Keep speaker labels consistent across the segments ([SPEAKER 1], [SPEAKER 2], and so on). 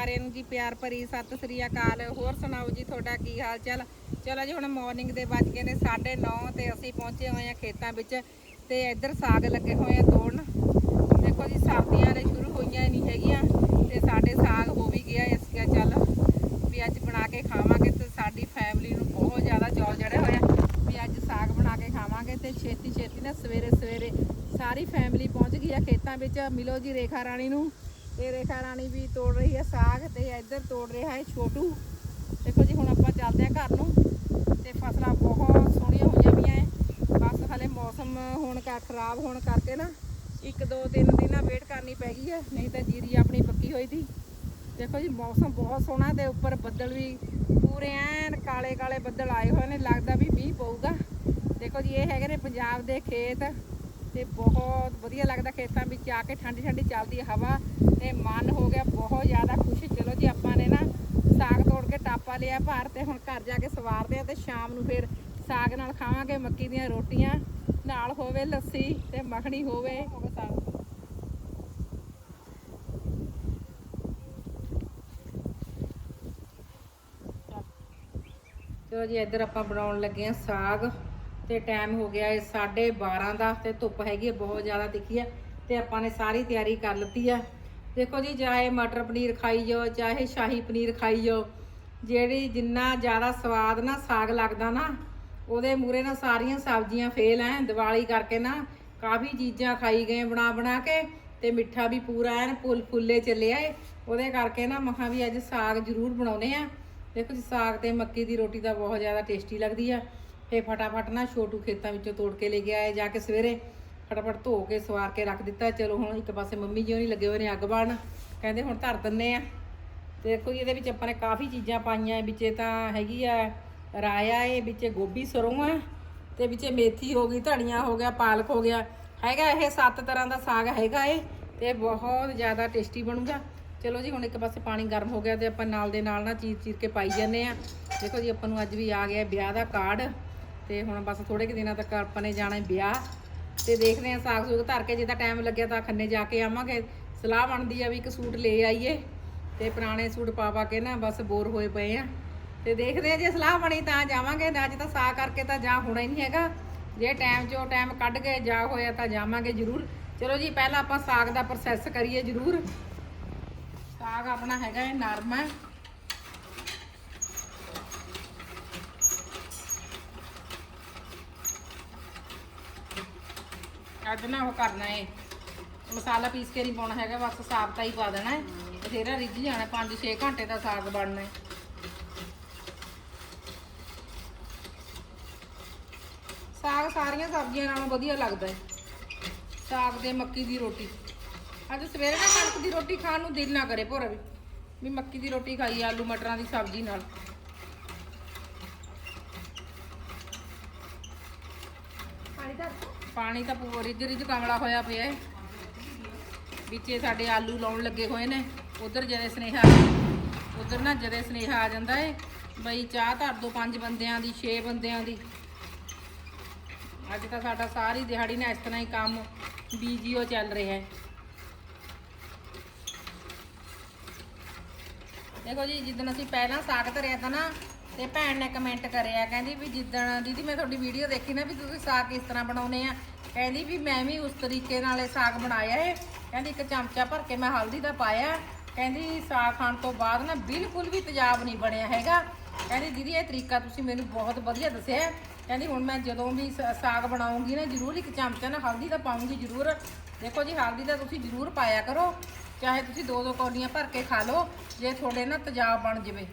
[SPEAKER 1] ਸਾਰਿਆਂ ਨੂੰ ਜੀ ਪਿਆਰ ਭਰੀ ਸਤਿ ਸ੍ਰੀ ਅਕਾਲ। ਹੋਰ ਸੁਣਾਓ ਜੀ, ਤੁਹਾਡਾ ਕੀ ਹਾਲ ਚਾਲ ਚਲੋ ਜੀ, ਹੁਣ ਮਾਰਨਿੰਗ ਦੇ ਵੱਜ ਗਏ ਨੇ 9:30 ਤੇ ਅਸੀਂ ਪਹੁੰਚੇ ਹੋਏ ਆ ਖੇਤਾਂ ਵਿੱਚ ਤੇ ਇੱਧਰ ਸਾਗ ਲੱਗੇ ਹੋਏ ਆ ਤੋੜਨ। ਦੇਖੋ ਜੀ ਸਰਦੀਆਂ ਨੇ ਸ਼ੁਰੂ ਹੋਈਆਂ ਨਹੀਂ ਹੈਗੀਆਂ ਤੇ ਸਾਡੇ ਸਾਗ ਹੋ ਵੀ ਗਿਆ, ਇਸ ਕਿਹਾ ਚੱਲ ਵੀ ਅੱਜ ਬਣਾ ਕੇ ਖਾਵਾਂਗੇ ਤੇ ਸਾਡੀ ਫੈਮਿਲੀ ਨੂੰ ਬਹੁਤ ਜ਼ਿਆਦਾ ਚੌਲ ਚੜੇ ਹੋਇਆ ਵੀ ਅੱਜ ਸਾਗ ਬਣਾ ਕੇ ਖਾਵਾਂਗੇ ਤੇ ਛੇਤੀ ਛੇਤੀ ਨਾ ਸਵੇਰੇ ਸਵੇਰੇ ਸਾਰੀ ਫੈਮਿਲੀ ਪਹੁੰਚ ਗਈ ਆ ਖੇਤਾਂ ਵਿੱਚ। ਮਿਲੋ ਜੀ, ਰੇਖਾ ਰਾਣੀ ਨੂੰ। ਤੇ ਰੇਖਾ ਰਾਣੀ ਵੀ ਤੋੜ ਰਹੀ ਹੈ ਸਾਗ ਤੇ ਇੱਧਰ ਤੋੜ ਰਿਹਾ ਹੈ ਛੋਟੂ। ਦੇਖੋ ਜੀ, ਹੁਣ ਆਪਾਂ ਚੱਲਦੇ ਆ ਘਰ ਨੂੰ ਤੇ ਫਸਲਾਂ ਬਹੁਤ ਸੋਹਣੀਆਂ ਹੋਈਆਂ ਪਈਆਂ ਐ। ਬਸ ਹਲੇ ਮੌਸਮ ਹੋਣ ਕਾ, ਖਰਾਬ ਹੋਣ ਕਰਕੇ ਨਾ ਇੱਕ ਦੋ ਤਿੰਨ ਦਿਨਾਂ ਵੇਟ ਕਰਨੀ ਪੈ ਗਈ ਹੈ ਨਹੀਂ ਤਾਂ ਜੀਰੀ ਆਪਣੀ ਪੱਕੀ ਹੋਈ ਸੀ। ਦੇਖੋ ਜੀ, ਮੌਸਮ ਬਹੁਤ ਸੋਹਣਾ ਤੇ ਉੱਪਰ ਬੱਦਲ ਵੀ ਪੂਰੇ ਐਨ ਕਾਲੇ ਕਾਲੇ ਬੱਦਲ ਆਏ ਹੋਏ ਨੇ, ਲੱਗਦਾ ਵੀ ਮੀਂਹ ਪਊਗਾ। ਦੇਖੋ ਜੀ, ਇਹ ਹੈਗੇ ਨੇ ਪੰਜਾਬ ਦੇ ਖੇਤ। ਤੇ ਬਹੁਤ ਵਧੀਆ ਲੱਗਦਾ ਖੇਤਾਂ ਵਿੱਚ ਆ ਕੇ ਠੰਡੀ ਠੰਡੀ ਚੱਲਦੀ ਹਵਾ ਤੇ ਮਨ ਹੋ ਗਿਆ ਬਹੁਤ ਜ਼ਿਆਦਾ ਖੁਸ਼। ਚਲੋ ਜੀ, ਆਪਾਂ ਨੇ ਨਾ ਸਾਗ ਤੋੜ ਕੇ ਟਾਪਾ ਲਿਆ ਭਾਰ ਤੇ ਹੁਣ ਘਰ ਜਾ ਕੇ ਸਵਾਰਦੇ ਆ ਤੇ ਸ਼ਾਮ ਨੂੰ ਫਿਰ ਸਾਗ ਨਾਲ ਖਾਵਾਂਗੇ ਮੱਕੀ ਦੀਆਂ ਰੋਟੀਆਂ। ਨਾਲ ਹੋਵੇ ਲੱਸੀ ਤੇ ਮੱਖਣੀ ਹੋਵੇ। ਸਾਗ ਚਲੋ ਜੀ, ਇੱਧਰ ਆਪਾਂ ਬਣਾਉਣ ਲੱਗੇ ਆ ਸਾਗ। ਤੇ ਟਾਈਮ ਹੋ ਗਿਆ ਹੈ 12:30 ਦਾ ਤੇ ਧੁੱਪ ਹੈਗੀ ਹੈ ਬਹੁਤ ਜ਼ਿਆਦਾ ਤਿੱਖੀ ਹੈ ਤੇ ਆਪਾਂ ਨੇ ਸਾਰੀ ਤਿਆਰੀ ਕਰ ਲਿੱਤੀ ਆ। ਦੇਖੋ ਜੀ, ਚਾਹੇ ਮਟਰ ਪਨੀਰ ਖਾਈ ਜਾਓ, ਚਾਹੇ ਸ਼ਾਹੀ ਪਨੀਰ ਖਾਈ ਜਾਓ, ਜਿਹੜੀ ਜਿੰਨਾ ਜ਼ਿਆਦਾ ਸਵਾਦ ਨਾ ਸਾਗ ਲੱਗਦਾ ਨਾ, ਉਹਦੇ ਮੂਰੇ ਨਾ ਸਾਰੀਆਂ ਸਬਜ਼ੀਆਂ ਫੇਲ ਐ ਦੀਵਾਲੀ ਕਰਕੇ ਨਾ ਕਾਫੀ ਚੀਜ਼ਾਂ ਖਾਈ ਗਏ ਬਣਾ ਬਣਾ ਕੇ ਤੇ ਮਿੱਠਾ ਵੀ ਪੂਰਾ ਐਨ, ਫੁੱਲ ਫੁੱਲੇ ਚੱਲਿਆ ਏ ਉਹਦੇ ਕਰਕੇ ਨਾ ਮਖਾਂ ਵੀ ਅੱਜ ਸਾਗ ਜ਼ਰੂਰ ਬਣਾਉਨੇ ਆ। ਦੇਖੋ ਜੀ, ਸਾਗ ਤੇ ਮੱਕੀ ਦੀ ਰੋਟੀ ਤਾਂ ਬਹੁਤ ਜ਼ਿਆਦਾ ਟੇਸਟੀ ਲੱਗਦੀ ਆ। ਫੇ ਫਟਾਫਟ ਨਾ ਛੋਟੂ ਖੇਤਾਂ ਵਿੱਚੋਂ ਤੋੜ ਕੇ ਲੈ ਕੇ ਆਏ ਜਾ ਕੇ ਸਵੇਰੇ ਫਟਾਫਟ ਧੋ ਕੇ, ਸਵਾਰ ਕੇ ਰੱਖ ਦਿੱਤਾ। ਚਲੋ ਹੁਣ ਇੱਕ ਪਾਸੇ ਮੰਮੀ ਜੀ ਹੋਣੀ ਲੱਗੇ ਹੋਏ ਨੇ ਅੱਗ ਬਾਲਣ, ਕਹਿੰਦੇ ਹੁਣ ਧਰ ਦਿੰਨੇ ਆ। ਤੇ ਦੇਖੋ ਜੀ, ਇਹਦੇ ਵਿੱਚ ਆਪਾਂ ਨੇ ਕਾਫੀ ਚੀਜ਼ਾਂ ਪਾਈਆਂ ਵਿੱਚੇ ਤਾਂ ਹੈਗੀ ਆ ਰਾਇਆ ਏ, ਵਿੱਚੇ ਗੋਭੀ ਸਰੋਂ ਆ ਤੇ ਵਿੱਚੇ ਮੇਥੀ ਹੋ ਗਈ, ਧਨੀਆ ਹੋ ਗਿਆ, ਪਾਲਕ ਹੋ ਗਿਆ। ਹੈਗਾ ਇਹ ਸੱਤ ਤਰ੍ਹਾਂ ਦਾ ਸਾਗ ਹੈਗਾ ਏ, ਤੇ ਬਹੁਤ ਜ਼ਿਆਦਾ ਟੇਸਟੀ ਬਣੂਗਾ। ਚਲੋ ਜੀ, ਹੁਣ ਇੱਕ ਪਾਸੇ ਪਾਣੀ ਗਰਮ ਹੋ ਗਿਆ ਤੇ ਆਪਾਂ ਨਾਲ ਦੇ ਨਾਲ ਨਾ ਚੀਰ ਚੀਰ ਕੇ ਪਾਈ ਜਾਂਦੇ ਆ। ਦੇਖੋ ਜੀ, ਆਪਾਂ ਨੂੰ ਅੱਜ ਵੀ ਆ ਗਿਆ ਵਿਆਹ ਦਾ ਕਾਰਡ। ਤੇ ਹੁਣ ਬਸ ਥੋੜੇ ਕੁ ਦਿਨਾਂ ਤੱਕ ਆਪਾਂ ਨੇ ਜਾਣਾ ਵਿਆਹ ਤੇ ਦੇਖਦੇ ਆ ਸਾਗ ਸੂਗ ਧਰ ਕੇ, ਜੇ ਤਾਂ ਟਾਈਮ ਲੱਗਿਆ ਤਾਂ ਖੰਨੇ ਜਾ ਕੇ ਆਵਾਂਗੇ। ਸਲਾਹ ਬਣਦੀ ਆ ਵੀ ਇੱਕ ਸੂਟ ਲੈ ਆਈਏ ਤੇ ਪੁਰਾਣੇ ਸੂਟ ਪਾ ਪਾ ਕੇ ਨਾ ਬਸ ਬੋਰ ਹੋਏ ਪਏ ਆ। ਤੇ ਦੇਖਦੇ ਆ ਜੇ ਸਲਾਹ ਬਣੀ ਤਾਂ ਜਾਵਾਂਗੇ ਅੱਜ ਤਾਂ ਸਾਗ ਕਰਕੇ ਤਾਂ ਜਾ ਹੋਣਾ ਹੀ ਨਹੀਂ ਹੈਗਾ। ਜੇ ਟਾਈਮ ਚੋਂ ਟਾਈਮ ਕੱਢ ਕੇ ਜਾ ਹੋਇਆ ਤਾਂ ਜਾਵਾਂਗੇ ਜ਼ਰੂਰ। ਚਲੋ ਜੀ, ਪਹਿਲਾਂ ਆਪਾਂ ਸਾਗ ਦਾ ਪ੍ਰੋਸੈਸ ਕਰੀਏ ਜ਼ਰੂਰ। ਸਾਗ ਆਪਣਾ ਹੈਗਾ ਇਹ ਨਰਮ ਹੈ। ਅੱਜ ਨਾ ਉਹ ਕਰਨਾ ਏ। ਮਸਾਲਾ ਪੀਸ ਕੇ ਨਹੀਂ ਪਾਉਣਾ ਹੈਗਾ, ਬਸ ਸਾਬਤਾ ਹੀ ਪਾ ਦੇਣਾ ਹੈ ਬਥੇਰਾ ਰਿੱਝ ਜਾਣਾ 5-6 ਘੰਟੇ ਦਾ ਸਾਗ ਬਣਨਾ ਹੈ ਸਾਗ ਸਾਰੀਆਂ ਸਬਜ਼ੀਆਂ ਨਾਲੋਂ ਵਧੀਆ ਲੱਗਦਾ ਹੈ ਸਾਗ ਤੇ ਮੱਕੀ ਦੀ ਰੋਟੀ। ਅੱਜ ਸਵੇਰੇ ਨਾ ਕਣਕ ਦੀ ਰੋਟੀ ਖਾਣ ਨੂੰ ਦਿਲ ਨਾ ਕਰੇ ਭੋਰਾ ਵੀ ਵੀ ਮੱਕੀ ਦੀ ਰੋਟੀ ਖਾਈ ਆਲੂ ਮਟਰਾਂ ਦੀ ਸਬਜ਼ੀ ਨਾਲ। ਪਾਣੀ ਪਾਣੀ ਤਾਂ ਪੂਰਾ ਰਿੱਝ ਰਿੱਝ ਕਮਲਾ ਹੋਇਆ ਪਿਆ ਹੈ। ਵਿੱਚੇ ਸਾਡੇ ਆਲੂ ਲਾਉਣ ਲੱਗੇ ਹੋਏ ਨੇ। ਉਧਰ ਜਦੇ ਸਨੇਹਾ, ਉਧਰ ਨਾ ਜਦੇ ਸਨੇਹਾ ਆ ਜਾਂਦਾ ਏ। ਬਈ ਚਾਹ ਧਰ ਦੋ ਪੰਜ ਬੰਦਿਆਂ ਦੀ 6 ਬੰਦਿਆਂ ਦੀ। ਅੱਜ ਤਾਂ ਸਾਡਾ ਸਾਰੀ ਦਿਹਾੜੀ ਨਾ ਇਸ ਤਰ੍ਹਾਂ ਹੀ ਕੰਮ ਬੀਜੀਓ ਚੱਲ ਰਿਹਾ ਹੈ। ਦੇਖੋ ਜੀ, ਜਿੱਦਣ ਅਸੀਂ ਪਹਿਲਾਂ ਸਾਗ ਧਰਿਆ ਤਾਂ ਨਾ ਤੇ ਭੈਣ ਨੇ ਕਮੈਂਟ ਕਰਿਆ, ਕਹਿੰਦੀ ਵੀ ਜਿੱਦਣ ਦੀਦੀ ਮੈਂ ਤੁਹਾਡੀ ਵੀਡੀਓ ਦੇਖੀ ਨਾ ਵੀ ਤੁਸੀਂ ਸਾਗ ਕਿਸ ਤਰ੍ਹਾਂ ਬਣਾਉਨੇ ਆ। ਕਹਿੰਦੀ ਵੀ ਮੈਂ ਵੀ ਉਸ ਤਰੀਕੇ ਨਾਲ ਇਹ ਸਾਗ ਬਣਾਇਆ ਏ। ਕਹਿੰਦੀ ਇੱਕ ਚਮਚਾ ਭਰ ਕੇ ਮੈਂ ਹਲਦੀ ਦਾ ਪਾਇਆ। ਕਹਿੰਦੀ ਸਾਗ ਖਾਣ ਤੋਂ ਬਾਅਦ ਨਾ ਬਿਲਕੁਲ ਵੀ ਤੇਜ਼ਾਬ ਨਹੀਂ ਬਣਿਆ ਹੈਗਾ। ਕਹਿੰਦੀ ਦੀਦੀ ਇਹ ਤਰੀਕਾ ਤੁਸੀਂ ਮੈਨੂੰ ਬਹੁਤ ਵਧੀਆ ਦੱਸਿਆ। ਕਹਿੰਦੀ ਹੁਣ ਮੈਂ ਜਦੋਂ ਵੀ ਸ- ਸਾਗ ਬਣਾਉਂਗੀ ਨਾ ਜ਼ਰੂਰ ਇੱਕ ਚਮਚਾ ਨਾ ਹਲਦੀ ਦਾ ਪਾਉਂਗੀ ਜ਼ਰੂਰ। ਦੇਖੋ ਜੀ, ਹਲਦੀ ਦਾ ਤੁਸੀਂ ਜ਼ਰੂਰ ਪਾਇਆ ਕਰੋ। ਚਾਹੇ ਤੁਸੀਂ ਦੋ ਦੋ ਕੌਲੀਆਂ ਭਰ ਕੇ ਖਾ ਲਓ, ਜੇ ਤੁਹਾਡੇ ਨਾ ਤੇਜ਼ਾਬ ਬਣ ਜਵੇ।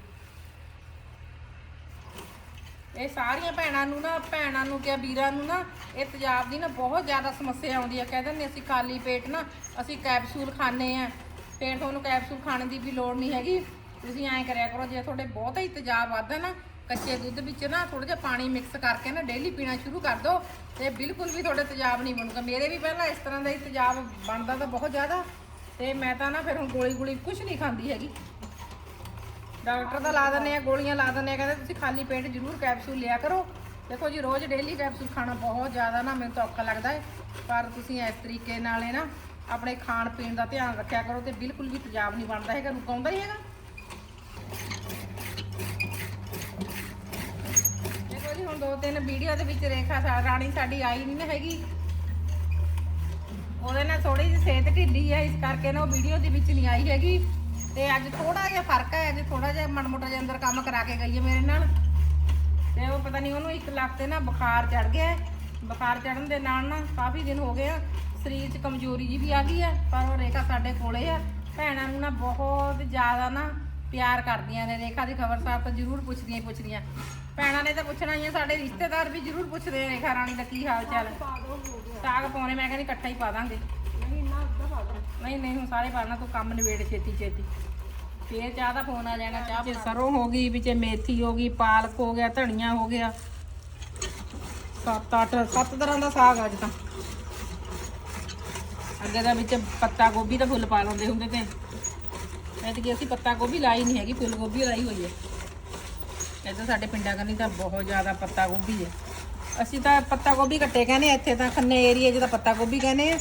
[SPEAKER 1] ਇਹ ਸਾਰੀਆਂ ਭੈਣਾਂ ਨੂੰ ਨਾ, ਭੈਣਾਂ ਨੂੰ ਕਿਹਾ ਵੀਰਾਂ ਨੂੰ ਨਾ, ਇਹ ਤੇਜ਼ਾਬ ਦੀ ਨਾ ਬਹੁਤ ਜ਼ਿਆਦਾ ਸਮੱਸਿਆ ਆਉਂਦੀ ਆ। ਕਹਿੰਦੇ ਨੇ ਅਸੀਂ ਖਾਲੀ ਪੇਟ ਨਾ, ਅਸੀਂ ਕੈਪਸੂਲ ਖਾਣੇ ਆ। ਫੇਰ ਤੁਹਾਨੂੰ ਕੈਪਸੂਲ ਖਾਣ ਦੀ ਵੀ ਲੋੜ ਨਹੀਂ ਹੈਗੀ। ਤੁਸੀਂ ਐਂ ਕਰਿਆ ਕਰੋ, ਜੇ ਤੁਹਾਡੇ ਬਹੁਤਾ ਹੀ ਤੇਜ਼ਾਬ ਵੱਧਦਾ ਨਾ, ਕੱਚੇ ਦੁੱਧ ਵਿੱਚ ਨਾ ਥੋੜਾ ਜਿਹਾ ਪਾਣੀ ਮਿਕਸ ਕਰਕੇ ਨਾ ਡੇਲੀ ਪੀਣਾ ਸ਼ੁਰੂ ਕਰ ਦਿਓ ਤੇ ਬਿਲਕੁਲ ਵੀ ਤੁਹਾਡੇ ਤੇਜ਼ਾਬ ਨਹੀਂ ਬਣੂਗਾ। ਮੇਰੇ ਵੀ ਪਹਿਲਾਂ ਇਸ ਤਰ੍ਹਾਂ ਦਾ ਹੀ ਤੇਜ਼ਾਬ ਬਣਦਾ ਤਾਂ ਬਹੁਤ ਜ਼ਿਆਦਾ। ਤੇ ਮੈਂ ਤਾਂ ਨਾ ਫਿਰ ਹੁਣ ਗੋਲੀ ਗੋਲੀ ਕੁਝ ਨਹੀਂ ਖਾਂਦੀ ਹੈਗੀ। ਡਾਕਟਰ ਤਾਂ ਲਾ ਦਿੰਦੇ ਆ, ਗੋਲੀਆਂ ਲਾ ਦਿੰਦੇ ਆ, ਕਹਿੰਦੇ ਤੁਸੀਂ ਖਾਲੀ ਪੇਟ ਜ਼ਰੂਰ ਕੈਪਸੂਲ ਲਿਆ ਕਰੋ। ਦੇਖੋ ਜੀ, ਰੋਜ਼ ਡੇਲੀ ਕੈਪਸੂਲ ਖਾਣਾ ਬਹੁਤ ਜ਼ਿਆਦਾ ਨਾ ਮੈਨੂੰ ਤਾਂ ਔਖਾ ਲੱਗਦਾ ਹੈ। ਪਰ ਤੁਸੀਂ ਇਸ ਤਰੀਕੇ ਨਾਲ ਇਹ ਨਾ ਆਪਣੇ ਖਾਣ ਪੀਣ ਦਾ ਧਿਆਨ ਰੱਖਿਆ ਕਰੋ ਤੇ ਬਿਲਕੁਲ ਵੀ ਪੰਜਾਬ ਨਹੀਂ ਬਣਦਾ ਹੈਗਾ ਰੁਕਾਉਂਦਾ ਹੀ ਹੈਗਾ। ਦੇਖੋ ਜੀ, ਹੁਣ ਦੋ ਤਿੰਨ ਵੀਡੀਓ ਦੇ ਵਿੱਚ ਰੇਖਾ ਰਾਣੀ ਸਾਡੀ ਆਈ ਨਹੀਂ ਨਾ ਹੈਗੀ। ਉਹਦੇ ਨਾਲ ਥੋੜੀ ਜਿਹੀ ਸਿਹਤ ਢਿੱਲੀ ਹੈ, ਇਸ ਕਰਕੇ ਨਾ ਉਹ ਵੀਡੀਓ ਦੇ ਵਿੱਚ ਨਹੀਂ ਆਈ ਹੈਗੀ। ਤੇ ਅੱਜ ਥੋੜਾ ਜਿਹਾ ਫ਼ਰਕ ਹੈ, ਅੱਜ ਥੋੜਾ ਜਿਹਾ ਮਨ ਮੋਟਾ ਜਿਹਾ ਅੰਦਰ ਕੰਮ ਕਰਾ ਕੇ ਗਈ ਹੈ ਮੇਰੇ ਨਾਲ। ਤੇ ਉਹ ਪਤਾ ਨਹੀਂ ਉਹਨੂੰ ਇੱਕ ਲੱਖ ਤੇ ਨਾ ਬੁਖਾਰ ਚੜ ਗਿਆ ਬੁਖਾਰ ਚੜਨ ਦੇ ਨਾਲ ਨਾ ਕਾਫੀ ਦਿਨ ਹੋ ਗਏ ਆ, ਸਰੀਰ 'ਚ ਕਮਜ਼ੋਰੀ ਜੀ ਵੀ ਆ ਗਈ ਆ, ਪਰ ਉਹ ਰੇਖਾ ਸਾਡੇ ਕੋਲੇ ਆ। ਭੈਣਾਂ ਨੂੰ ਨਾ ਬਹੁਤ ਜ਼ਿਆਦਾ ਨਾ ਪਿਆਰ ਕਰਦੀਆਂ ਨੇ, ਰੇਖਾ ਦੀ ਖਬਰਸਾਰ ਤਾਂ ਜ਼ਰੂਰ ਪੁੱਛਦੀਆਂ ਹੀ ਪੁੱਛਦੀਆਂ। ਭੈਣਾਂ ਨੇ ਤਾਂ ਪੁੱਛਣਾ ਹੀ ਆ, ਸਾਡੇ ਰਿਸ਼ਤੇਦਾਰ ਵੀ ਜ਼ਰੂਰ ਪੁੱਛਦੇ ਆ ਰੇਖਾ ਰਾਣੀ ਦਾ ਕੀ ਹਾਲ ਚਾਲ। ਸਾਗ ਪਾਉਣੇ, ਮੈਂ ਕਹਿੰਦੀ ਇਕੱਠਾ ਹੀ ਪਾ ਦਾਂਗੇ। ਨਹੀਂ ਨਹੀਂ ਹੁਣ ਸਾਰੇ ਪਾਣਾ ਤੂੰ ਕੰਮ ਨਿਬੇੜ ਛੇਤੀ ਛੇਤੀ। ਫੇਰ ਚਾਹ ਦਾ ਫੋਨ ਆ ਜਾਣਾ ਚਾਹ ਵਿੱਚ ਸਰੋਂ ਹੋ ਗਈ ਵਿੱਚ ਮੇਥੀ ਹੋ ਗਈ ਪਾਲਕ ਹੋ ਗਿਆ ਧਨੀਆ ਹੋ ਗਿਆ। ਸੱਤ ਅੱਠ ਸੱਤ ਤਰ੍ਹਾਂ ਦਾ ਸਾਗ ਅੱਜ ਤਾਂ। ਅੱਗੇ ਦਾ ਵਿੱਚ ਪੱਤਾ ਗੋਭੀ ਦਾ ਫੁੱਲ ਪਾ ਲੈਂਦੇ ਹੁੰਦੇ ਤੇ। ਐਤਕੀ ਅਸੀਂ ਪੱਤਾ ਗੋਭੀ ਲਾਈ ਨਹੀਂ ਹੈਗੀ ਫੁੱਲ ਗੋਭੀ ਲਾਈ ਹੋਈ ਹੈ। ਇੱਧਰ ਸਾਡੇ ਪਿੰਡਾਂ ਕਰਨੀ ਤਾਂ ਬਹੁਤ ਜ਼ਿਆਦਾ ਪੱਤਾ ਗੋਭੀ ਹੈ। ਅਸੀਂ ਤਾਂ ਪੱਤਾ ਗੋਭੀ ਕੱਟੇ ਕਹਿੰਦੇ ਇੱਥੇ ਤਾਂ ਖੰਨੇ ਏਰੀਆ 'ਚ ਤਾਂ ਪੱਤਾ ਗੋਭੀ ਕਹਿੰਦੇ ਆ।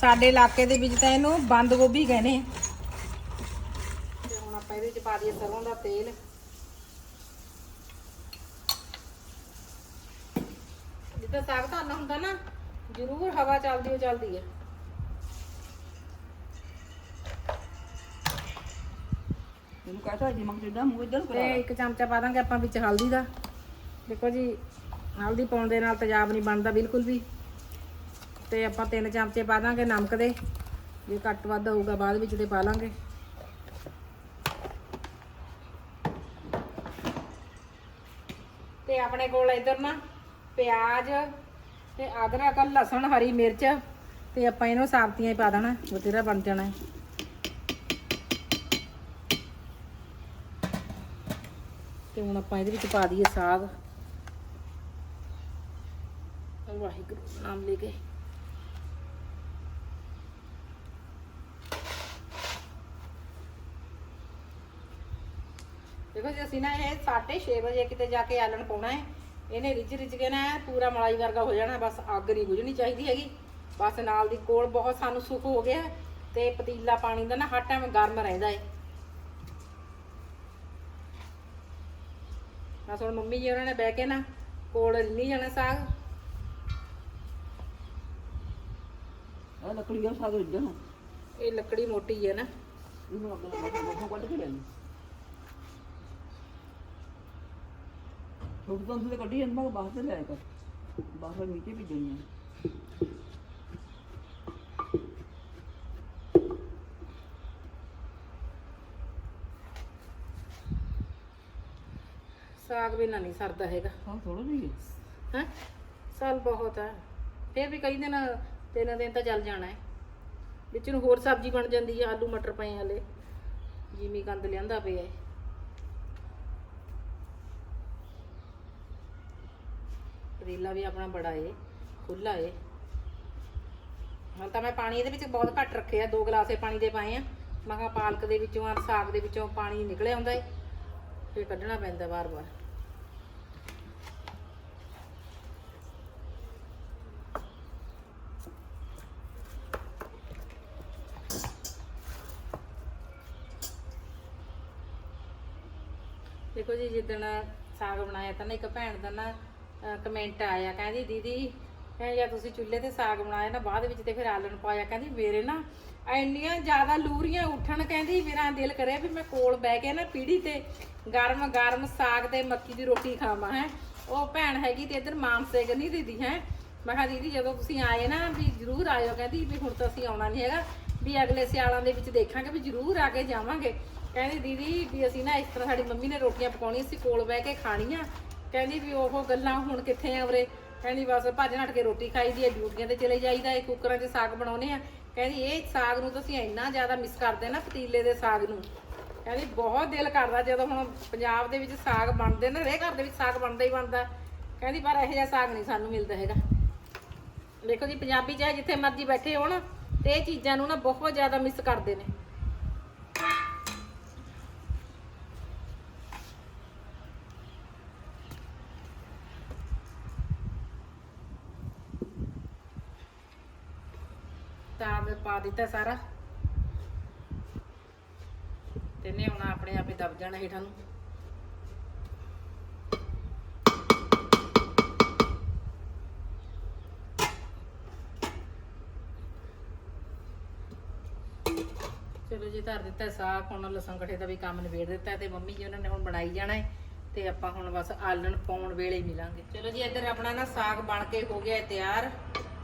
[SPEAKER 1] ਸਾਡੇ ਇਲਾਕੇ ਦੇ ਵਿੱਚ ਤਾਂ ਇਹਨੂੰ ਬੰਦ ਗੋਭੀ ਕਹਿੰਦੇ ਆ। ਤੇ ਹੁਣ ਆਪਾਂ ਇਹਦੇ 'ਚ ਪਾ ਦਈਏ ਸਰੋਂ ਦਾ ਤੇਲ। ਜਿੱਦਾਂ ਸਾਗ ਧਾਨਾ ਹੁੰਦਾ ਨਾ ਜ਼ਰੂਰ ਹਵਾ ਚੱਲਦੀ ਹੋ ਚੱਲਦੀ ਹੈ
[SPEAKER 2] ਤੈਨੂੰ ਕਹਤਾ ਜੀ ਮੰਗ ਜਿੱਦਾਂ ਮੂੰਹ ਇਧਰ
[SPEAKER 1] ਤੇ ਇੱਕ ਚਮਚਾ ਪਾ ਦਾਂਗੇ ਆਪਾਂ ਵਿੱਚ ਹਲਦੀ ਦਾ। ਦੇਖੋ ਜੀ ਹਲਦੀ ਪਾਉਣ ਦੇ ਨਾਲ ਤੇਜ਼ਾਬ ਨਹੀਂ ਬਣਦਾ ਬਿਲਕੁਲ ਵੀ। ਤੇ ਆਪਾਂ ਤਿੰਨ ਚਮਚੇ ਪਾ ਦਾਂਗੇ ਨਮਕ ਦੇ। ਜੇ ਘੱਟ ਵੱਧ ਹੋਊਗਾ ਬਾਅਦ ਵਿੱਚ ਤੇ ਪਾ ਲਾਂਗੇ। ਤੇ ਆਪਣੇ ਕੋਲ ਇਧਰ ਨਾ ਪਿਆਜ਼ ਤੇ ਅਦਰਕ, ਲਸਣ, ਹਰੀ ਮਿਰਚ ਤੇ ਆਪਾਂ ਇਹਨੂੰ ਸਾਬਤੀਆਂ ਹੀ ਪਾ ਦੇਣਾ, ਬਥੇਰਾ ਬਣ ਜਾਣਾ। ਹੈ ਤੇ ਹੁਣ ਆਪਾਂ ਇਹਦੇ ਵਿੱਚ ਪਾ ਦਈਏ ਸਾਗ। ਵਾਹਿਗੁਰੂ, ਨਾਮ ਲੈ ਕੇ। ਦੇਖੋ ਜੀ ਅਸੀਂ ਨਾ ਇਹ 6:30 ਵਜੇ ਕਿਤੇ ਜਾ ਕੇ ਆਲਣ ਪਾਉਣਾ ਹੈ। ਇਹਨੇ ਰਿੱਝ ਰਿੱਝ ਕੇ ਨਾ ਪੂਰਾ ਮਲਾਈ ਵਰਗਾ ਹੋ ਜਾਣਾ ਬਸ ਅੱਗ ਨਹੀਂ ਬੁਝਣੀ ਚਾਹੀਦੀ ਹੈਗੀ। ਬਸ ਨਾਲ ਦੀ ਕੋਲ ਬਹੁਤ ਸਾਨੂੰ ਸੁੱਖ ਹੋ ਗਿਆ ਤੇ ਪਤੀਲਾ ਪਾਣੀ ਦਾ ਨਾ ਹਰ ਟਾਈਮ ਗਰਮ ਰਹਿੰਦਾ ਹੈ। ਬਸ ਹੁਣ ਮੰਮੀ ਜੀ ਉਹਨਾਂ ਨੇ ਬਹਿ ਕੇ ਨਾ ਕੋਲ ਰਿੰਨੀ ਜਾਣਾ ਸਾਗ।
[SPEAKER 2] ਆ ਲੱਕੜੀ ਦਾ ਸਾਗ ਇੱਧਰ ਨੂੰ।
[SPEAKER 1] ਇਹ ਲੱਕੜੀ ਮੋਟੀ ਹੈ ਨਾ।
[SPEAKER 2] ਇਹਨੂੰ ਅੱਗ ਲਾ ਕੇ ਕੱਢ ਕੇ ਲੈਣੀ ਛੋਟੀ ਤੋਂ ਤੇ ਕੱਢੀ ਜਾਂਦਾ ਮੈਂ ਬਾਹਰ ਤੇ ਲੈ ਕਰ ਬਾਹਰ ਨੀਚੇ ਵੀ ਜਣੀ
[SPEAKER 1] ਸਾਗ ਵੀ ਨਾ ਨਹੀਂ ਸਰਦਾ ਹੈਗਾ।
[SPEAKER 2] ਹਾਂ ਥੋੜਾ ਜਿਹੀ
[SPEAKER 1] ਹੈ ਸਾਲ ਬਹੁਤ ਹੈ ਫਿਰ ਵੀ ਕਈ ਦਿਨ ਤਿੰਨ ਦਿਨ ਤਾਂ ਚੱਲ ਜਾਣਾ ਹੈ। ਵਿੱਚ ਨੂੰ ਹੋਰ ਸਬਜ਼ੀ ਬਣ ਜਾਂਦੀ ਹੈ ਆਲੂ ਮਟਰ ਪਏ ਹਲੇ। ਜਿਮੀ ਕੰਦ ਲਿਆਂਦਾ ਪਿਆ ਹੈ। ਪਤੀਲਾ ਵੀ ਆਪਣਾ ਬੜਾ ਏ ਖੁੱਲਾ ਏ। ਹੁਣ ਤਾਂ ਮੈਂ ਪਾਣੀ ਇਹਦੇ ਵਿੱਚ ਬਹੁਤ ਘੱਟ ਰੱਖਿਆ, ਦੋ ਗਲਾਸੇ ਪਾਣੀ ਦੇ ਪਾਏ ਆ। ਮੈਂ ਕਿਹਾ ਪਾਲਕ ਦੇ ਵਿੱਚੋਂ ਔਰ ਸਾਗ ਦੇ ਵਿੱਚੋਂ ਪਾਣੀ ਨਿਕਲ ਆਉਂਦਾ ਏ, ਫਿਰ ਕੱਢਣਾ ਪੈਂਦਾ ਵਾਰ-ਵਾਰ ਦੇਖੋ ਜੀ, ਜਿੱਦਣ ਸਾਗ ਬਣਾਇਆ ਤਾਂ ਨਾ ਇੱਕ ਭੈਣ ਦਾ ਨਾ ਕਮੈਂਟ ਆਇਆ, ਕਹਿੰਦੀ, ਦੀਦੀ ਕਹਿੰਦੀ ਜਾਂ ਤੁਸੀਂ ਚੁੱਲ੍ਹੇ ਤੇ ਸਾਗ ਬਣਾਇਆ ਨਾ, ਬਾਅਦ ਵਿੱਚ ਤੇ ਫਿਰ ਆਲਣ ਪਾਇਆ। ਕਹਿੰਦੀ, ਮੇਰੇ ਨਾ ਇੰਨੀਆਂ ਜ਼ਿਆਦਾ ਲੂਰੀਆਂ ਉੱਠਣ, ਕਹਿੰਦੀ, ਮੇਰਾ ਦਿਲ ਕਰਿਆ ਵੀ ਮੈਂ ਕੋਲ ਬਹਿ ਕੇ ਨਾ ਪੀੜੀ ਤੇ ਗਰਮ ਗਰਮ ਸਾਗ ਤੇ ਮੱਕੀ ਦੀ ਰੋਟੀ ਖਾਵਾਂ, ਹੈ। ਉਹ ਭੈਣ ਹੈਗੀ ਤੇ ਇੱਧਰ ਮਾਮਸੇ ਨਹੀਂ ਦੀਦੀ, ਹੈ। ਮੈਂ ਕਿਹਾ, ਦੀਦੀ, ਜਦੋਂ ਤੁਸੀਂ ਆਏ ਨਾ ਵੀ ਜ਼ਰੂਰ ਆਇਓ, ਕਹਿੰਦੀ, ਵੀ ਹੁਣ ਤਾਂ ਅਸੀਂ ਆਉਣਾ ਨਹੀਂ ਹੈਗਾ, ਵੀ ਅਗਲੇ ਸਿਆਲਾਂ ਦੇ ਵਿੱਚ ਦੇਖਾਂਗੇ ਵੀ ਜ਼ਰੂਰ ਆ ਕੇ ਜਾਵਾਂਗੇ। ਕਹਿੰਦੀ, ਦੀਦੀ, ਵੀ ਅਸੀਂ ਨਾ ਇਸ ਤਰ੍ਹਾਂ ਸਾਡੀ ਮੰਮੀ ਨੇ ਰੋਟੀਆਂ ਪਕਾਉਣੀਆਂ ਸੀ ਕੋਲ ਬਹਿ ਕੇ ਖਾਣੀਆਂ ਕਹਿੰਦੀ ਵੀ ਉਹ ਗੱਲਾਂ ਹੁਣ ਕਿੱਥੇ ਆ ਉਰੇ? ਕਹਿੰਦੀ ਬਸ ਭੱਜ ਨੱਠ ਕੇ ਰੋਟੀ ਖਾਈਦੀ ਹੈ, ਡਿਊਟੀਆਂ ਤੇ ਚਲੇ ਜਾਈਦਾ ਇਹ ਕੁੱਕਰਾਂ 'ਚ ਸਾਗ ਬਣਾਉਨੇ ਆ ਕਹਿੰਦੀ ਇਹ ਸਾਗ ਨੂੰ ਤੁਸੀਂ ਇੰਨਾ ਜ਼ਿਆਦਾ ਮਿਸ ਕਰਦੇ ਨਾ ਪਤੀਲੇ ਦੇ ਸਾਗ ਨੂੰ। ਕਹਿੰਦੀ ਬਹੁਤ ਦਿਲ ਕਰਦਾ ਜਦੋਂ ਹੁਣ ਪੰਜਾਬ ਦੇ ਵਿੱਚ ਸਾਗ ਬਣਦੇ ਨੇ, ਹਰੇਕ ਘਰ ਦੇ ਵਿੱਚ ਸਾਗ ਬਣਦਾ ਹੀ ਬਣਦਾ। ਕਹਿੰਦੀ ਪਰ ਇਹੋ ਜਿਹਾ ਸਾਗ ਨਹੀਂ ਸਾਨੂੰ ਮਿਲਦਾ ਹੈਗਾ। ਦੇਖੋ ਜੀ, ਪੰਜਾਬੀ ਚਾਹੇ ਜਿੱਥੇ ਮਰਜ਼ੀ ਬੈਠੇ ਹੋਣ, ਤੇ ਇਹ ਚੀਜ਼ਾਂ ਨੂੰ ਨਾ ਬਹੁਤ ਜ਼ਿਆਦਾ ਮਿਸ ਕਰਦੇ ਨੇ। ਪਾ ਦਿੱਤਾ ਸਾਰਾ। ਤੇ ਨੇ ਹੁਣ ਆਪਣੇ ਆਪੇ ਦਬ ਜਾਣਾ ਹੀਠਾਂ ਨੂੰ। ਚਲੋ ਜੀ, ਧਰ ਦਿੱਤਾ ਸਾਗ ਹੁਣ ਲਸਣ ਕਠੇ ਦਾ ਵੀ ਕੰਮ ਨਿਬੇੜ ਦਿੱਤਾ ਤੇ ਮੰਮੀ ਜੀ ਉਹਨਾਂ ਨੇ ਹੁਣ ਬਣਾਈ ਜਾਣਾ ਤੇ ਆਪਾਂ ਹੁਣ ਬਸ ਆਲਣ ਪਾਉਣ ਵੇਲੇ ਮਿਲਾਂਗੇ। ਚਲੋ ਜੀ, ਇੱਧਰ ਆਪਣਾ ਨਾ ਸਾਗ ਬਣ ਕੇ ਹੋ ਗਿਆ ਤਿਆਰ।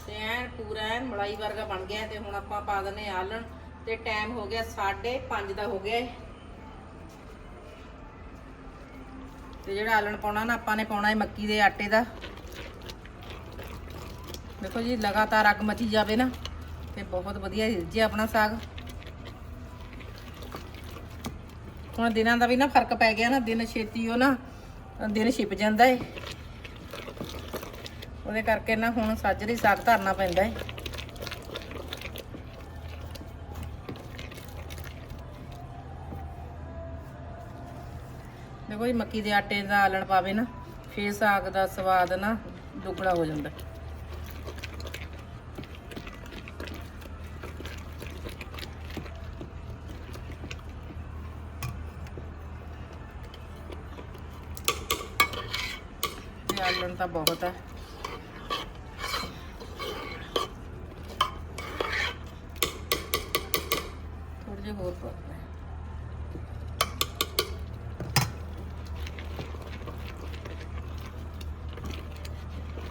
[SPEAKER 1] ਤੇ ਐਨ ਪੂਰਾ ਐਨ ਮਲਾਈ ਵਰਗਾ ਬਣ ਗਿਆ ਤੇ ਹੁਣ ਆਪਾਂ ਪਾ ਦਨੇ ਆਲਣ ਤੇ ਟਾਈਮ ਹੋ ਗਿਆ 5:30 ਦਾ ਹੋ ਗਿਆ ਹੈ ਤੇ ਜਿਹੜਾ ਆਲਣ ਪਾਉਣਾ ਨਾ ਆਪਾਂ ਨੇ ਪਾਉਣਾ ਹੈ ਮੱਕੀ ਦੇ ਆਟੇ ਦਾ। ਦੇਖੋ ਜੀ, ਲਗਾਤਾਰ ਅੱਗ ਮਚੀ ਜਾਵੇ ਨਾ ਤੇ ਬਹੁਤ ਵਧੀਆ ਰਿੱਝੇ ਆਪਣਾ ਸਾਗ। ਹੁਣ ਦਿਨਾਂ ਦਾ ਵੀ ਨਾ ਫ਼ਰਕ ਪੈ ਗਿਆ ਨਾ, ਦਿਨ ਛੇਤੀ ਉਹ ਨਾ, ਦਿਨ ਛਿਪ ਜਾਂਦਾ ਏ। ਉਹਦੇ ਕਰਕੇ ਨਾ ਹੁਣ ਸਾਜਰੀ ਸਾਗ ਧਰਨਾ ਪੈਂਦਾ ਹੈ ਦੇਖੋ ਜੀ, ਮੱਕੀ ਦੇ ਆਟੇ ਦਾ ਆਲਣ ਪਾਵੇ ਨਾ, ਫੇਰ ਸਾਗ ਦਾ ਸਵਾਦ ਨਾ ਦੁੱਗਣਾ ਹੋ ਜਾਂਦਾ। ਆਲਣ ਤਾਂ ਬਹੁਤ ਹੈ ਥੋੜੇ ਜਿਹਾ ਹੋਰ ਪਾ ਦਿੰਦੇ ਹਾਂ।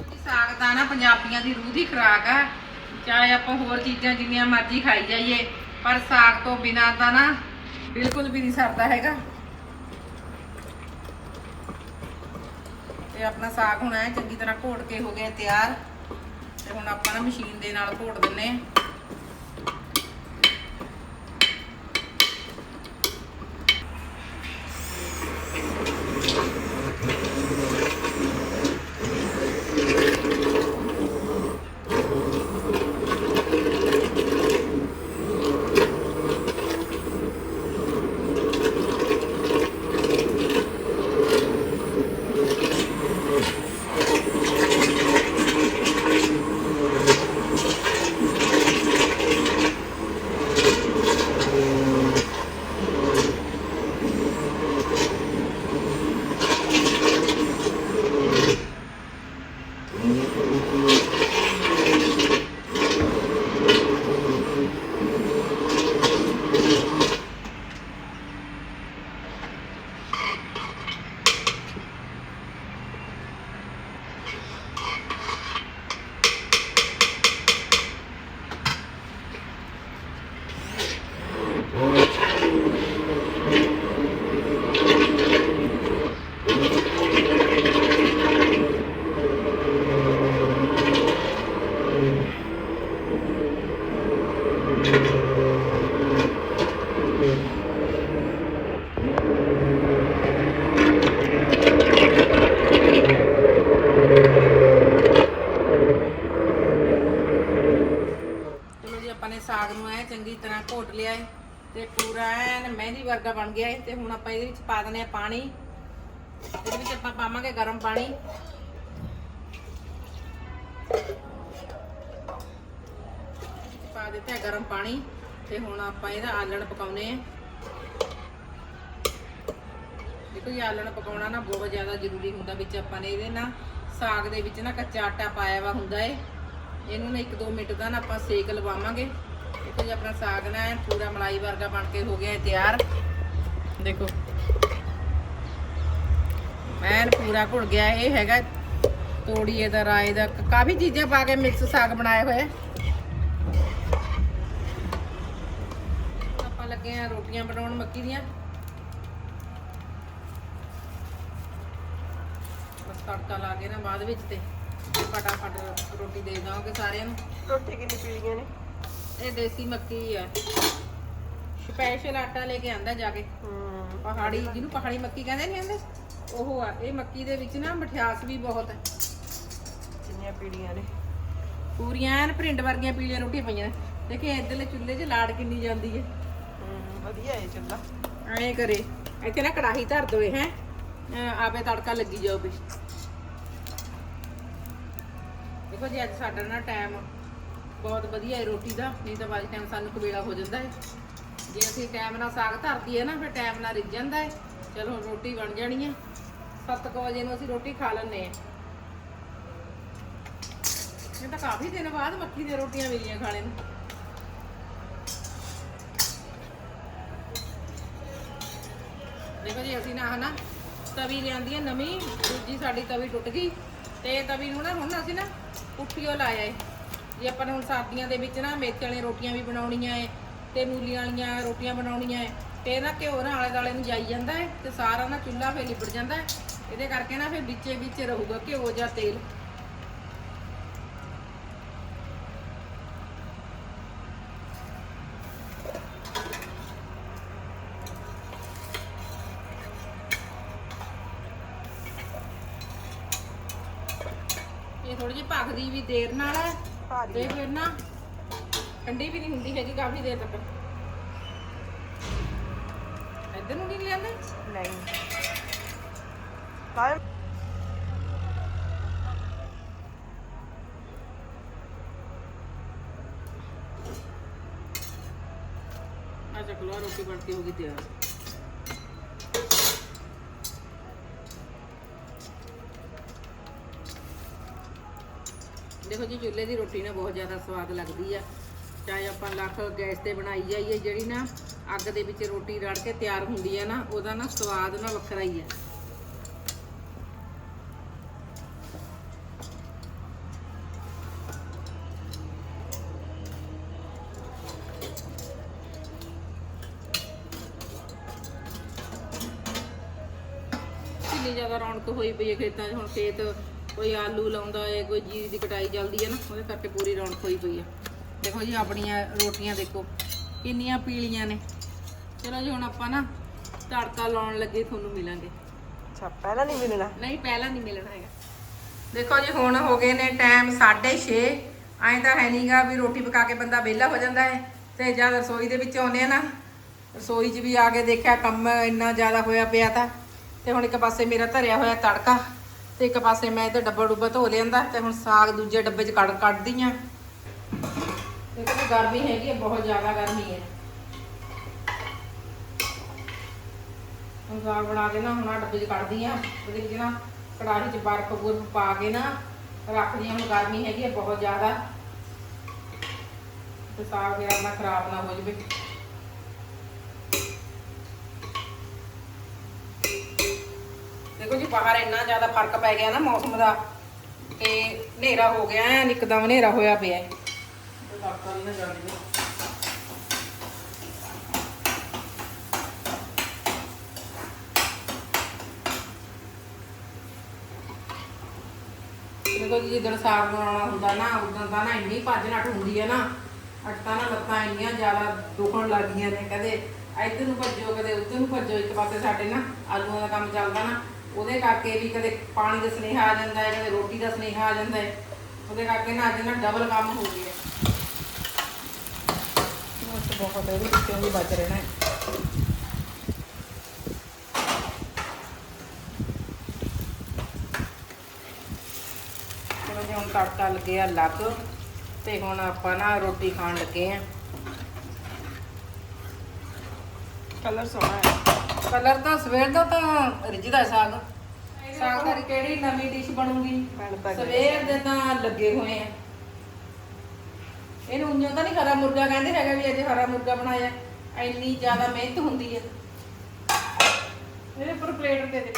[SPEAKER 1] ਜੀ ਸਾਗ ਤਾਂ ਨਾ ਪੰਜਾਬੀਆਂ ਦੀ ਰੂਹ ਦੀ ਖੁਰਾਕ ਆ। ਚਾਹੇ ਆਪਾਂ ਹੋਰ ਚੀਜ਼ਾਂ ਜਿੰਨੀਆਂ ਮਰਜ਼ੀ ਖਾਈ ਜਾਈਏ, ਪਰ ਸਾਗ ਤੋਂ ਬਿਨਾਂ ਤਾਂ ਨਾ ਬਿਲਕੁਲ ਵੀ ਨਹੀਂ ਸਰਦਾ ਹੈਗਾ। ਤੇ ਆਪਣਾ ਸਾਗ ਹੁਣ ਐ ਚੰਗੀ ਤਰ੍ਹਾਂ ਘੋਟ ਕੇ ਹੋ ਗਿਆ ਤਿਆਰ। ਤੇ ਹੁਣ ਆਪਾਂ ਨਾ ਮਸ਼ੀਨ ਦੇ ਨਾਲ ਘੋਟ ਦਿੰਨੇ ਆ ਚਲੋ ਜੀ ਆਪਾਂ ਨੇ ਨੂੰ ਐ ਚੰਗੀ ਤਰ੍ਹਾਂ ਘੋਟ ਲਿਆ ਹੈ ਤੇ ਪੂਰਾ ਐਨ ਮਹਿੰਦੀ ਵਰਗਾ ਬਣ ਗਿਆ ਏ ਤੇ ਹੁਣ ਆਪਾਂ ਇਹਦੇ ਵਿੱਚ ਪਾ ਦਨੇ ਆ ਪਾਣੀ। ਇਹਦੇ ਵਿੱਚ ਆਪਾਂ ਪਾਵਾਂਗੇ ਗਰਮ ਪਾਣੀ। ਪਾ ਦਿੱਤਾ ਗਰਮ ਪਾਣੀ ਤੇ ਹੁਣ ਆਪਾਂ ਇਹਦਾ ਆਲਣ ਪਕਾਉਨੇ ਆ। ਦੇਖੋ ਜੀ, ਆਲਣ ਪਕਾਉਣਾ ਨਾ ਬਹੁਤ ਜ਼ਿਆਦਾ ਜ਼ਰੂਰੀ ਹੁੰਦਾ ਵਿੱਚ ਆਪਾਂ ਨੇ ਇਹਦੇ ਨਾਲ ਸਾਗ ਦੇ ਵਿੱਚ ਨਾ ਕੱਚਾ ਆਟਾ ਪਾਇਆ ਵਾ ਹੁੰਦਾ ਏ। ਇਹਨੂੰ ਨਾ 1-2 ਮਿੰਟ ਦਾ ਨਾ ਆਪਾਂ ਸੇਕ ਲਵਾਵਾਂਗੇ। ਦੇਖੋ ਜੀ ਆਪਣਾ ਸਾਗ ਨਾ ਐਨ ਪੂਰਾ ਮਲਾਈ ਵਰਗਾ ਬਣ ਕੇ ਹੋ ਗਿਆ ਹੈ ਤਿਆਰ। ਦੇਖੋ। ਐਨ ਪੂਰਾ ਘੁਲ ਗਿਆ, ਇਹ ਹੈਗਾ ਤੋੜੀਏ ਦਾ ਰਾਏ ਦਾ ਕਾਫੀ ਚੀਜ਼ਾਂ ਪਾ ਕੇ ਮਿਕਸ ਸਾਗ ਬਣਾਏ ਹੋਏ। ਆਪਾਂ ਲੱਗੇ ਆ ਰੋਟੀਆਂ ਬਣਾਉਣ ਮੱਕੀ ਦੀਆਂ। ਬਸ ਤੜਕਾ ਲਾ ਕੇ ਨਾ ਬਾਅਦ ਵਿੱਚ ਤੇ ਫਟਾਫਟ ਰੋਟੀ ਦੇ ਦਾਂਗੇ ਸਾਰਿਆਂ ਨੂੰ।
[SPEAKER 2] ਰੋਟੀ ਕਿੰਨੀ ਪੀਲੀਆਂ ਨੇ?
[SPEAKER 1] ਇਹ ਦੇਸੀ ਮੱਕੀ ਹੈ ਸਪੈਸ਼ਲ ਆਟਾ ਲੈ ਕੇ ਆਂਦਾ ਜਾ ਕੇ।
[SPEAKER 2] ਹੂੰ
[SPEAKER 1] ਪਹਾੜੀ ਜਿਹਨੂੰ ਪਹਾੜੀ ਮੱਕੀ ਕਹਿੰਦੇ ਨਹੀਂ ਕਹਿੰਦੇ ਉਹ ਆ ਇਹ ਮੱਕੀ ਦੇ ਵਿੱਚ ਨਾ ਮਠਿਆਸ ਵੀ ਬਹੁਤ ਹੈ
[SPEAKER 2] ਕਿੰਨੀਆਂ ਪੀਲੀਆਂ ਨੇ।
[SPEAKER 1] ਪੂਰੀਆਂ ਐਨ ਪ੍ਰਿੰਟ ਵਰਗੀਆਂ ਪੀਲੀਆਂ ਰੋਟੀਆਂ ਪਈਆਂ ਨੇ। ਦੇਖੇ ਇੱਧਰਲੇ ਚੁੱਲ੍ਹੇ 'ਚ ਲਾੜ ਕਿੰਨੀ ਜਾਂਦੀ ਹੈ
[SPEAKER 2] ਵਧੀਆ ਹੈ ਚੁੱਲਾ
[SPEAKER 1] ਐਂ ਕਰੇ। ਇੱਥੇ ਨਾ ਕੜਾਹੀ ਧਰ ਦੋਏ ਹੈ। ਆਪੇ ਤੜਕਾ ਲੱਗੀ ਜਾਊਗੀ ਦੇਖੋ ਜੀ ਅੱਜ ਸਾਡਾ ਨਾ ਟਾਈਮ ਬਹੁਤ ਵਧੀਆ ਹੈ ਰੋਟੀ ਦਾ, ਨਹੀਂ ਤਾਂ ਬਾਅਦ ਟਾਈਮ ਸਾਨੂੰ ਕਵੇਲਾ ਹੋ ਜਾਂਦਾ ਹੈ। ਜੇ ਅਸੀਂ ਟਾਈਮ ਨਾਲ ਸਾਗ ਧਰਦੀ ਹੈ ਨਾ, ਫਿਰ ਟਾਈਮ ਨਾਲ ਰਿੱਝ ਜਾਂਦਾ ਹੈ। ਚਲੋ ਰੋਟੀ ਬਣ ਜਾਣੀ ਹੈ। 7 ਵਜੇ ਨੂੰ ਅਸੀਂ ਰੋਟੀ ਖਾ ਲੈਂਦੇ ਹਾਂ। ਇਹ ਤਾਂ ਕਾਫੀ ਦਿਨ ਬਾਅਦ ਮੱਕੀ ਦੀਆਂ ਰੋਟੀਆਂ ਮਿਲੀਆਂ ਖਾਣੇ ਨੂੰ। ਦੇਖੋ ਜੀ, ਅਸੀਂ ਨਾ, ਹਨਾ, ਤਵੀ ਲਿਆਂਦੀ ਹੈ ਨਵੀਂ, ਦੂਜੀ ਸਾਡੀ ਤਵੀ ਟੁੱਟ ਗਈ। ਤੇ ਤਵੀ ਨੂੰ ਨਾ, ਹੁਣ ਅਸੀਂ ਨਾ ਪੁੱਠੀਓ ਲਾਇਆ ਏ। ਜੇ ਆਪਾਂ ਨੇ ਹੁਣ ਸਰਦੀਆਂ ਦੇ ਵਿੱਚ ਨਾ ਮੇਥੇ ਵਾਲੀਆਂ ਰੋਟੀਆਂ ਵੀ ਬਣਾਉਣੀਆਂ ਏ, ਤੇ ਮੂਲੀਆਂ ਵਾਲੀਆਂ ਰੋਟੀਆਂ ਬਣਾਉਣੀਆਂ ਏ, ਤੇ ਨਾ ਘਿਓ ਨਾ ਆਲੇ ਦਾਲੇ ਨੂੰ ਜਾਈ ਜਾਂਦਾ ਹੈ ਤੇ ਸਾਰਾ ਨਾ ਚੁੱਲ੍ਹਾ ਫੇ ਲਿਬੜ ਜਾਂਦਾ ਏ। ਇਹਦੇ ਕਰਕੇ ਨਾ ਫਿਰ ਵਿੱਚੇ ਵਿੱਚ ਰਹੂਗਾ ਘਿਓ ਜਾਂ ਤੇਲ। ਇਹ ਥੋੜੀ ਜਿਹੀ ਭਖਦੀ ਵੀ ਦੇਰ ਨਾਲ ਹੈ ਤੇ ਫਿਰ ਨਾ ਠੰਡੀ ਵੀ ਨਹੀਂ ਹੁੰਦੀ ਹੈਗੀ ਕਾਫੀ ਦੇਰ ਤੱਕ ਇੱਧਰ ਨੂੰ ਨਹੀਂ ਲਿਆਂਦੇ
[SPEAKER 2] ਨਹੀਂ ਕਾਲ
[SPEAKER 1] ਆ ਚੱਕ ਲਓ ਆਹ ਰੋਟੀ ਬਣ ਦੇਖੋ ਜੀ, ਚੁੱਲ੍ਹੇ ਦੀ ਰੋਟੀ ਨਾ ਬਹੁਤ ਜ਼ਿਆਦਾ ਸਵਾਦ ਲੱਗਦੀ ਆ। ਚਾਹੇ ਆਪਾਂ ਲੱਖ ਗੈਸ ਤੇ ਬਣਾਈ ਜਾਈਏ, ਜਿਹੜੀ ਨਾ ਅੱਗ ਦੇ ਵਿੱਚ ਰੋਟੀ ਰੜ ਕੇ ਤਿਆਰ ਹੁੰਦੀ ਆ ਨਾ, ਉਹਦਾ ਨਾ ਸਵਾਦ ਨਾ ਵੱਖਰਾ ਹੀ ਆ। ਕਿੰਨੀ ਜ਼ਿਆਦਾ ਰੌਣਕ ਹੋਈ ਪਈ ਹੈ ਖੇਤਾਂ 'ਚ, ਹੁਣ ਖੇਤ ਕੋਈ ਆਲੂ ਲਾਉਂਦਾ ਹੈ ਕੋਈ ਜੀਰੀ ਦੀ ਕਟਾਈ ਚੱਲਦੀ ਹੈ ਨਾ ਉਹਦੇ ਕਰਕੇ ਪੂਰੀ ਰੌਣਕ ਹੋਈ ਪਈ ਹੈ ਦੇਖੋ ਜੀ ਆਪਣੀਆਂ ਰੋਟੀਆਂ ਦੇਖੋ ਕਿੰਨੀਆਂ ਪੀਲੀਆਂ ਨੇ। ਚਲੋ ਜੀ ਹੁਣ ਆਪਾਂ ਨਾ ਤੜਕਾ ਲਾਉਣ ਲੱਗੇ ਤੁਹਾਨੂੰ ਮਿਲਾਂਗੇ।
[SPEAKER 2] ਅੱਛਾ ਪਹਿਲਾਂ ਨਹੀਂ ਮਿਲਣਾ?
[SPEAKER 1] ਨਹੀਂ ਪਹਿਲਾਂ ਨਹੀਂ ਮਿਲਣਾ ਹੈਗਾ। ਦੇਖੋ ਜੀ ਹੁਣ ਹੋ ਗਏ ਨੇ ਟਾਈਮ 6:30 ਐਂ ਤਾਂ ਹੈ ਨਹੀਂਗਾ ਵੀ ਰੋਟੀ ਪਕਾ ਕੇ ਬੰਦਾ ਵਿਹਲਾ ਹੋ ਜਾਂਦਾ ਹੈ ਤੇ ਜਦ ਰਸੋਈ ਦੇ ਵਿੱਚ ਆਉਂਦੇ ਆ ਨਾ ਰਸੋਈ 'ਚ ਵੀ ਆ ਕੇ ਦੇਖਿਆ ਕੰਮ ਇੰਨਾ ਜ਼ਿਆਦਾ ਹੋਇਆ ਪਿਆ ਤਾਂ। ਤੇ ਹੁਣ ਇੱਕ ਪਾਸੇ ਮੇਰਾ ਧਰਿਆ ਹੋਇਆ ਤੜਕਾ। ਤੇ ਇੱਕ ਪਾਸੇ ਮੈਂ ਇਹਦਾ ਡੱਬਾ ਡੁੱਬਾ ਧੋ ਲਿਆਂਦਾ ਤੇ ਹੁਣ ਸਾਗ ਦੂਜੇ ਡੱਬੇ 'ਚ ਕੱਢ ਕੱਢਦੀ ਆ। ਦੇਖੋ ਗਰਮੀ ਹੈਗੀ ਹੈ ਬਹੁਤ ਜ਼ਿਆਦਾ ਗਰਮੀ ਹੈ ਹੁਣ ਸਾਗ ਬਣਾ ਕੇ ਨਾ, ਹੁਣ ਆ ਡੱਬੇ 'ਚ ਕੱਢਦੀ ਆ। ਉਹਦੇ ਵਿੱਚ ਨਾ ਕੜਾਹੀ 'ਚ ਬਰਫ਼ ਬੁਰਫ ਪਾ ਕੇ ਨਾ ਰੱਖਦੀ ਆ। ਹੁਣ ਗਰਮੀ ਹੈਗੀ ਹੈ ਬਹੁਤ ਜ਼ਿਆਦਾ। ਤੇ ਸਾਗ ਮੇਰਾ ਨਾ ਖਰਾਬ ਨਾ ਹੋ ਜਾਵੇ। ਦੇਖੋ ਜੀ ਬਾਹਰ ਇੰਨਾ ਜ਼ਿਆਦਾ ਫ਼ਰਕ ਪੈ ਗਿਆ ਨਾ ਮੌਸਮ ਦਾ ਤੇ ਹਨੇਰਾ ਹੋ ਗਿਆ, ਐਨ ਇੱਕਦਮ ਹਨੇਰਾ ਹੋਇਆ ਪਿਆ। ਹੈ ਦੇਖੋ ਜੀ ਜਦੋਂ ਸਾਗ ਬਣਾਉਣਾ ਹੁੰਦਾ ਨਾ, ਉਦੋਂ ਤਾਂ ਨਾ ਇੰਨੀ ਭੱਜ ਨੱਠ ਹੁੰਦੀ ਹੈ ਨਾ ਅੱਟਾਂ ਨਾ ਲੱਤਾਂ ਇੰਨੀਆਂ ਜ਼ਿਆਦਾ ਦੁਖਣ ਲੱਗੀਆਂ ਨੇ, ਕਦੇ ਇੱਧਰ ਨੂੰ ਭੱਜੋ, ਕਦੇ ਉੱਧਰ ਨੂੰ ਭੱਜੋ, ਇੱਕ ਪਾਸੇ ਸਾਡੇ ਨਾ ਆਲੂਆਂ ਦਾ ਕੰਮ ਚੱਲਦਾ ਨਾ ਉਹਦੇ ਕਰਕੇ ਵੀ ਕਦੇ ਪਾਣੀ ਦਾ ਸੁਨੇਹਾ ਆ ਜਾਂਦਾ ਹੈ, ਕਦੇ ਰੋਟੀ ਦਾ ਸੁਨੇਹਾ ਆ ਜਾਂਦਾ ਹੈ। ਉਹਦੇ ਕਰਕੇ ਨਾ ਅੱਜ ਨਾ ਡਬਲ ਕੰਮ ਹੋ ਗਿਆ ਉਸ ਬਹੁਤ ਇਹਦੇ ਵਿੱਚੋਂ ਵੀ ਬਚ ਰਹਿਣਾ ਹੈ। ਚਲੋ ਹੁਣ ਤੜਕਾ ਲੱਗਿਆ ਲੱਗ ਤੇ ਹੁਣ ਆਪਾਂ ਨਾ ਰੋਟੀ ਖਾਣ ਲੱਗੇ ਆ
[SPEAKER 2] ਕਲਰ ਸੋਹਣਾ ਹੈ।
[SPEAKER 1] ਕਲਰ ਤਾਂ ਸਵੇਰ ਦਾ ਤਾਂ ਰਿੱਝਦਾ ਹੈ ਸਾਗ। ਸਾਗ ਦੀ ਕਿਹੜੀ ਨਵੀਂ ਡਿਸ਼ ਬਣੂਗੀ। ਸਵੇਰ ਦੇ ਤਾਂ ਲੱਗੇ ਹੋਏ ਆ। ਇਹਨੂੰ ਉਂਝੋਂ ਤਾਂ ਨਹੀਂ ਹਰਾ ਮੁਰਗਾ ਕਹਿੰਦੇ ਹੈਗਾ ਵੀ ਅੱਜ ਹਰਾ ਮੁਰਗਾ ਬਣਾਇਆ ਇੰਨੀ ਜ਼ਿਆਦਾ ਮਿਹਨਤ ਹੁੰਦੀ ਹੈ ਇਹਦੇ ਉੱਪਰ ਪਲੇਟ ਦੇ ਦੇ।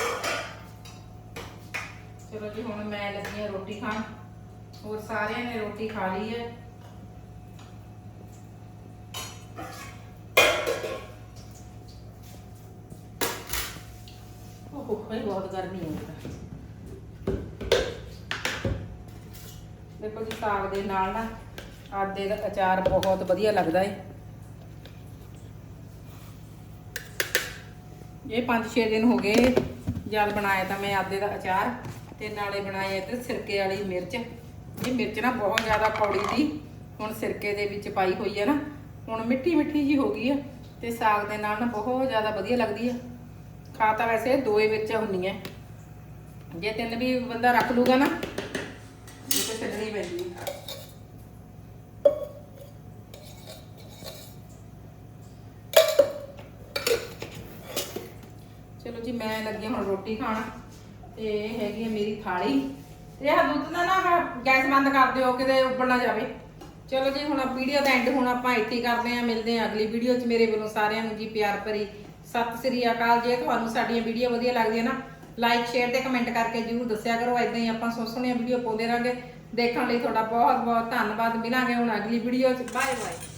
[SPEAKER 1] ਚਲੋ ਜੀ ਹੁਣ ਮੈਂ ਲੱਗੀ ਹਾਂ ਰੋਟੀ ਖਾਣ। ਹੋਰ ਸਾਰਿਆਂ ਨੇ ਰੋਟੀ ਖਾ ਲਈ ਹੈ ਉਹ ਭਾਈ ਬਹੁਤ ਗਰਮੀ ਹੈ ਦੇਖੋ ਜੀ, ਸਾਗ ਦੇ ਨਾਲ ਨਾ ਆਦੇ ਦਾ ਅਚਾਰ ਬਹੁਤ ਵਧੀਆ ਲੱਗਦਾ ਏ। ਇਹ 5-6 ਦਿਨ ਹੋ ਗਏ ਜਦ ਬਣਾਇਆ ਤਾਂ ਮੈਂ ਆਦੇ ਦਾ ਅਚਾਰ ਤੇ ਨਾਲੇ ਬਣਾਏ ਇੱਧਰ ਸਿਰਕੇ ਵਾਲੀ ਮਿਰਚ। ਇਹ ਮਿਰਚ ਨਾ ਬਹੁਤ ਜ਼ਿਆਦਾ ਕੌੜੀ ਸੀ ਹੁਣ ਸਿਰਕੇ ਦੇ ਵਿੱਚ ਪਾਈ ਹੋਈ ਹੈ ਨਾ। ਹੁਣ ਮਿੱਠੀ ਮਿੱਠੀ ਜੀ ਹੋ ਗਈ ਆ ਤੇ ਸਾਗ ਦੇ ਨਾਲ ਨਾ ਬਹੁਤ ਜ਼ਿਆਦਾ ਵਧੀਆ ਲੱਗਦੀ ਹੈ ਖਾ ਤਾਂ ਵੈਸੇ ਦੋਏ ਵਿੱਚ ਹੁੰਦੀਆਂ ਜੇ ਤਿੰਨ ਵੀ ਬੰਦਾ ਰੱਖ ਲੂਗਾ ਨਾ, ਇਹ ਤਾਂ ਛੱਡਣੀ ਪੈਂਦੀ ਚਲੋ ਜੀ, ਮੈਂ ਲੱਗੀ ਹੁਣ ਰੋਟੀ ਖਾਣ, ਤੇ ਹੈਗੀ ਹੈ ਮੇਰੀ ਥਾਲੀ। ਤੇ ਇਹ ਦੁੱਧ ਦਾ ਨਾ ਗੈਸ ਬੰਦ ਕਰ ਦਿਓ, ਕਿਤੇ ਉੱਪਰ ਨਾ ਜਾਵੇ। ਚਲੋ ਜੀ, ਹੁਣ ਵੀਡੀਓ ਦਾ ਐਂਡ ਹੁਣ ਆਪਾਂ ਇੱਥੇ ਕਰਦੇ ਹਾਂ, ਮਿਲਦੇ ਹਾਂ ਅਗਲੀ ਵੀਡੀਓ 'ਚ ਮੇਰੇ ਵੱਲੋਂ ਸਾਰਿਆਂ ਨੂੰ ਜੀ, ਪਿਆਰ ਭਰੀ ਸਤਿ ਸ੍ਰੀ ਅਕਾਲ। ਜੇ ਤੁਹਾਨੂੰ ਸਾਡੀਆਂ ਵੀਡੀਓ ਵਧੀਆ ਲੱਗਦੀਆਂ ਨਾ ਲਾਈਕ ਸ਼ੇਅਰ ਤੇ ਕਮੈਂਟ ਕਰਕੇ ਜਰੂਰ ਦੱਸਿਆ ਕਰੋ। ਇਦਾਂ ਹੀ ਆਪਾਂ ਸੋਹਣੀਆਂ ਸੋਹਣੀਆਂ ਵੀਡੀਓ ਪਾਉਂਦੇ ਰਾਂਗੇ ਦੇਖਣ ਲਈ ਤੁਹਾਡਾ ਬਹੁਤ ਬਹੁਤ ਧੰਨਵਾਦ। ਮਿਲਾਂਗੇ ਹੁਣ ਅਗਲੀ ਵੀਡੀਓ 'ਚ। Bye bye